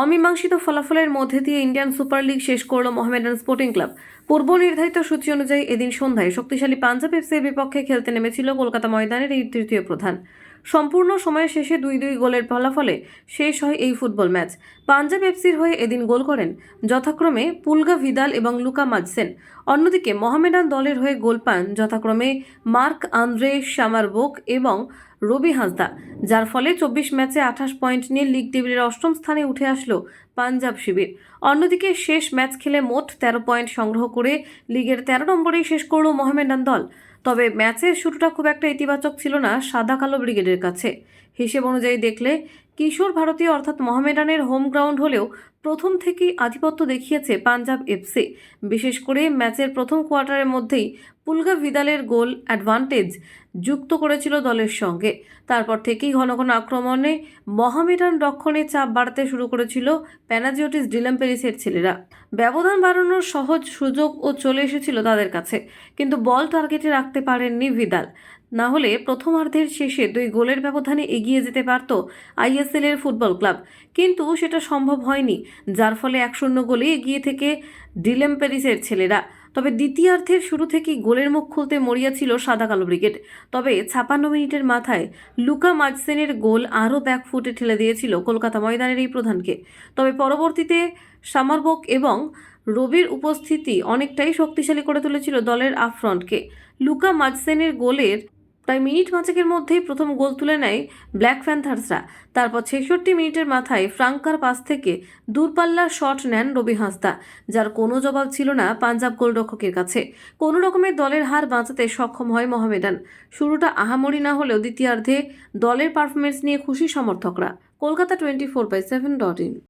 অমীমাংসিত ফলাফলের মধ্যে দিয়ে ইন্ডিয়ান সুপার লিগ শেষ করল মোহামেডান স্পোর্টিং ক্লাব। পূর্ব নির্ধারিত সূচি অনুযায়ী এদিন সন্ধ্যায় শক্তিশালী পাঞ্জাব এফসির বিপক্ষে খেলতে নেমেছিল কলকাতা ময়দানের এই তৃতীয় প্রধান। সম্পূর্ণ সময় শেষে দুই দুই গোলের ফলাফলে শেষ হয় এই ফুটবল ম্যাচ। পাঞ্জাব এফসির হয়ে এদিন গোল করেন যথাক্রমে পুলগা ভিদাল এবং লুকা মাজসেন অন্যদিকে মোহামেডান দলের হয়ে গোল পান যথাক্রমে মার্ক আন্দ্রে শামারবোক এবং রবি হাঁসদা, যার ফলে চব্বিশ ম্যাচে আঠাশ পয়েন্ট নিয়ে লিগ টেবিলের অষ্টম স্থানে উঠে আসলো পাঞ্জাব শিবির। অন্যদিকে শেষ ম্যাচ খেলে মোট তেরো পয়েন্ট সংগ্রহ করে লিগের তেরো নম্বরেই শেষ করল মোহামেডান দল। তবে ম্যাচের শুরুটা খুব একটা ইতিবাচক ছিল না সাদা কালো ব্রিগেডের কাছে। হিসেব অনুযায়ী দেখলে কিশোর ভারতীয় অর্থাৎ মোহামেডানের হোম গ্রাউন্ড হলেও প্রথম থেকেই আধিপত্য দেখিয়েছে পাঞ্জাব এফসি। বিশেষ করে ম্যাচের প্রথম কোয়ার্টারের মধ্যেই পুলগা ভিদালের গোল অ্যাডভান্টেজ যুক্ত করেছিল দলের সঙ্গে। তারপর থেকেই ঘন ঘন আক্রমণে মহামেডান রক্ষণে চাপ বাড়াতে শুরু করেছিল প্যানাজিওটিস ডিলাম পেরিসের ছেলেরা। ব্যবধান বাড়ানোর সহজ সুযোগ ও চলে এসেছিল তাদের কাছে, কিন্তু বল টার্গেটে রাখতে পারেননি ভিদাল। না হলে প্রথমার্ধের শেষে দুই গোলের ব্যবধানে এগিয়ে যেতে পারত আইএসএল এর ফুটবল ক্লাব। কিন্তু সেটা সম্ভব হয়নি, যার ফলে এক শূন্য গোলে এগিয়ে থেকে ডিলেম প্যারিসের ছেলেরা। তবে দ্বিতীয়ার্ধের শুরু থেকেই গোলের মুখ খুলতে মরিয়া ছিল সাদা কালো ব্রিগেড। তবে ছাপান্ন মিনিটের মাথায় লুকা মাজসেনের গোল আরও ব্যাকফুটে ঠেলে দিয়েছিল কলকাতা ময়দানের এই প্রধানকে। তবে পরবর্তীতে সামারবক এবং রবির উপস্থিতি অনেকটাই শক্তিশালী করে তুলেছিল দলের আফ্রন্টকে লুকা মাজসেনের গোলের প্রায় মিনিট পাঁচেকের মধ্যেই প্রথম গোল তুলে নেয় ব্ল্যাক প্যান্থার্সরা। তারপর ছেষট্টি মিনিটের মাথায় ফ্রাঙ্কার পাস থেকে দূরপাল্লার শট নেন রবি হাঁসদা, যার কোনো জবাব ছিল না পাঞ্জাব গোলরক্ষকের কাছে। কোনো রকমের দলের হার বাঁচাতে সক্ষম হয় মোহামেডান। শুরুটা আহামরি না হলেও দ্বিতীয়ার্ধে দলের পারফরমেন্স নিয়ে খুশি সমর্থকরা। Kolkata twenty four by seven dot in.